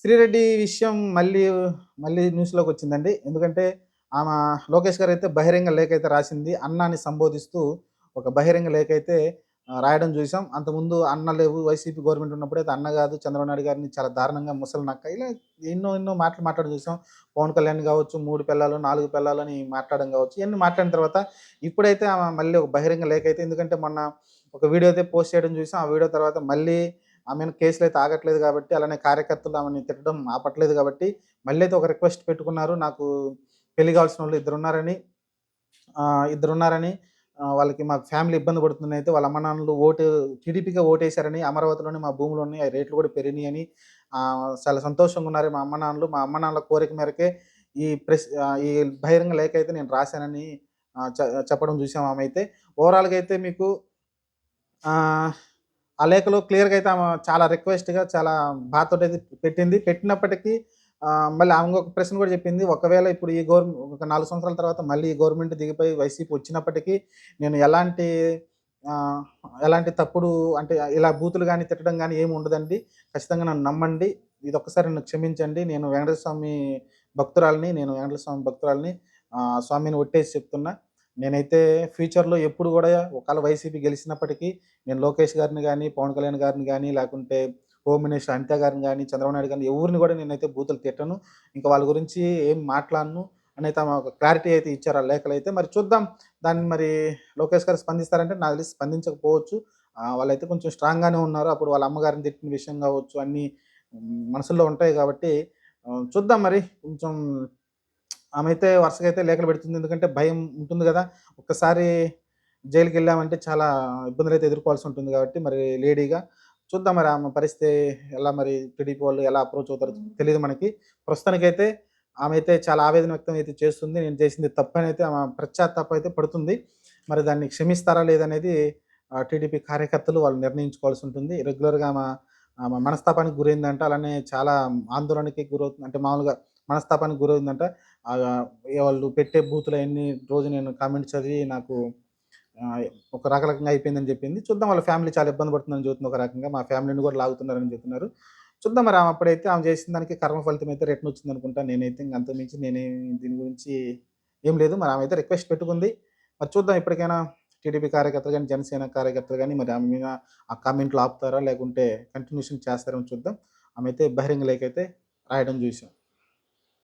శ్రీరెడ్డి విషయం మళ్ళీ మళ్ళీ న్యూస్లోకి వచ్చిందండి. ఎందుకంటే ఆమె లోకేష్ గారు అయితే బహిరంగ లేఖ అయితే రాసింది. అన్నాని సంబోధిస్తూ ఒక బహిరంగ లేఖ అయితే రాయడం చూసాం. అంతకుముందు అన్న లేవు వైసీపీ గవర్నమెంట్ ఉన్నప్పుడు అయితే అన్న కాదు చంద్రబాబు నాయుడు గారిని చాలా దారుణంగా ముసలి నక్క ఇలా ఎన్నో ఎన్నో మాటలు మాట్లాడడం చూసాం. పవన్ కళ్యాణ్ కావచ్చు మూడు పిల్లలు నాలుగు పిల్లలు అని మాట్లాడడం కావచ్చు ఇవన్నీ మాట్లాడిన తర్వాత ఇప్పుడైతే ఆమె మళ్ళీ ఒక బహిరంగ లేఖ అయితే ఎందుకంటే మొన్న ఒక వీడియో అయితే పోస్ట్ చేయడం చూసాం. ఆ వీడియో తర్వాత మళ్ళీ ఆమెను కేసులు అయితే ఆగట్లేదు కాబట్టి అలానే కార్యకర్తలు ఆమెను తిట్టడం ఆపట్లేదు కాబట్టి మళ్ళీ అయితే ఒక రిక్వెస్ట్ పెట్టుకున్నారు. నాకు పెళ్ళి కావాల్సిన వాళ్ళు ఇద్దరు ఉన్నారని ఇద్దరు ఉన్నారని వాళ్ళకి మా ఫ్యామిలీ ఇబ్బంది పడుతుంది అయితే వాళ్ళ అమ్మ నాన్నలు ఓటు టీడీపీగా ఓటేశారని అమరావతిలోని మా భూములు ఉన్నాయి ఆ రేట్లు కూడా పెరిగినాయి అని చాలా సంతోషంగా ఉన్నారు మా అమ్మ నాన్నలు. మా అమ్మ నాన్నల కోరిక మేరకే ఈ ప్రెస్ ఈ బహిరంగ లేఖ అయితే నేను రాశానని చెప్పడం చూసాం ఆమె అయితే. ఓవరాల్గా అయితే మీకు ఆ, లేఖలో క్లియర్గా అయితే ఆమె చాలా రిక్వెస్ట్గా చాలా బాధతో అయితే పెట్టింది. పెట్టినప్పటికీ మళ్ళీ ఆమె ఒక ప్రశ్న కూడా చెప్పింది. ఒకవేళ ఇప్పుడు ఈ గవర్నమెంట్ ఒక నాలుగు సంవత్సరాల తర్వాత మళ్ళీ ఈ గవర్నమెంట్ దిగిపోయి వైసీపీ వచ్చినప్పటికీ నేను ఎలాంటి ఎలాంటి తప్పుడు అంటే ఇలా బూతులు కానీ తిట్టడం కానీ ఏమి ఉండదండి. ఖచ్చితంగా నన్ను నమ్మండి. ఇది ఒక్కసారి నన్ను క్షమించండి. నేను వెంకటేశ్వర స్వామి భక్తురాలని నేను వెంకటేశ్వర స్వామి భక్తురాలని స్వామిని ఒట్టేసి చెప్తున్నా. నేనైతే ఫ్యూచర్లో ఎప్పుడు కూడా ఒకవేళ వైసీపీ గెలిచినప్పటికీ నేను లోకేష్ గారిని కానీ పవన్ కళ్యాణ్ గారిని కానీ లేకుంటే హోమ్ మినిస్టర్ అనిత గారిని కానీ చంద్రబాబు నాయుడు గారిని ఎవరిని కూడా నేనైతే బూతులు తిట్టను. ఇంకా వాళ్ళ గురించి ఏం మాట్లాడను అని అయితే ఒక క్లారిటీ అయితే ఇచ్చారు ఆ లేఖలు అయితే. మరి చూద్దాం దాన్ని మరి లోకేష్ గారు స్పందిస్తారంటే నాకు తెలిసి స్పందించకపోవచ్చు. వాళ్ళైతే కొంచెం స్ట్రాంగ్గానే ఉన్నారు. అప్పుడు వాళ్ళ అమ్మగారిని తిట్టిన విషయం కావచ్చు అన్నీ మనసులో ఉంటాయి కాబట్టి చూద్దాం మరి. కొంచెం ఆమె అయితే వరుసగా అయితే లేఖలు పెడుతుంది. ఎందుకంటే భయం ఉంటుంది కదా. ఒక్కసారి జైలుకి వెళ్ళామంటే చాలా ఇబ్బందులు అయితే ఎదుర్కోవాల్సి ఉంటుంది కాబట్టి మరి లేడీగా చూద్దాం మరి ఆమె పరిస్థితి ఎలా మరి టీడీపీ వాళ్ళు ఎలా అప్రోచ్ అవుతారో తెలియదు మనకి. ప్రస్తుతానికైతే ఆమె అయితే చాలా ఆవేదన వ్యక్తం అయితే చేస్తుంది. నేను చేసింది తప్పని అయితే ఆమె పశ్చాత్తాపం అయితే పడుతుంది. మరి దాన్ని క్షమిస్తారా లేదనేది టీడీపీ కార్యకర్తలు వాళ్ళు నిర్ణయించుకోవాల్సి ఉంటుంది. రెగ్యులర్గా ఆమె ఆమె మనస్తాపానికి గురైందంట. అలానే చాలా ఆందోళనకి గురవుతుంది. అంటే మామూలుగా మనస్తాపానికి గురైందంట వాళ్ళు పెట్టే బూతులు అన్ని రోజు నేను కామెంట్ చదివి నాకు ఒక రకరకంగా అయిపోయిందని చెప్పింది. చూద్దాం వాళ్ళ ఫ్యామిలీ చాలా ఇబ్బంది పడుతుందని చెబుతుంది ఒక రకంగా. మా ఫ్యామిలీని కూడా లాగుతున్నారని చెప్తున్నారు. చూద్దాం మరి ఆమె అప్పుడైతే ఆమె చేసిన దానికి కర్మ ఫలితం అయితే రిటర్న్ వచ్చింది అనుకుంటా. నేనైతే ఇంక మించి నేనే దీని గురించి ఏం లేదు. మరి ఆమె అయితే రిక్వెస్ట్ పెట్టుకుంది. మరి చూద్దాం ఇప్పటికైనా టీడీపీ కార్యకర్తలు కానీ జనసేన కార్యకర్తలు కానీ మరి ఆమె మీద ఆ కామెంట్లు ఆపుతారా లేకుంటే కంటిన్యూషన్ చేస్తారని చూద్దాం. ఆమె అయితే బహిరంగ లేకైతే అయితే రాయడం చూసాం.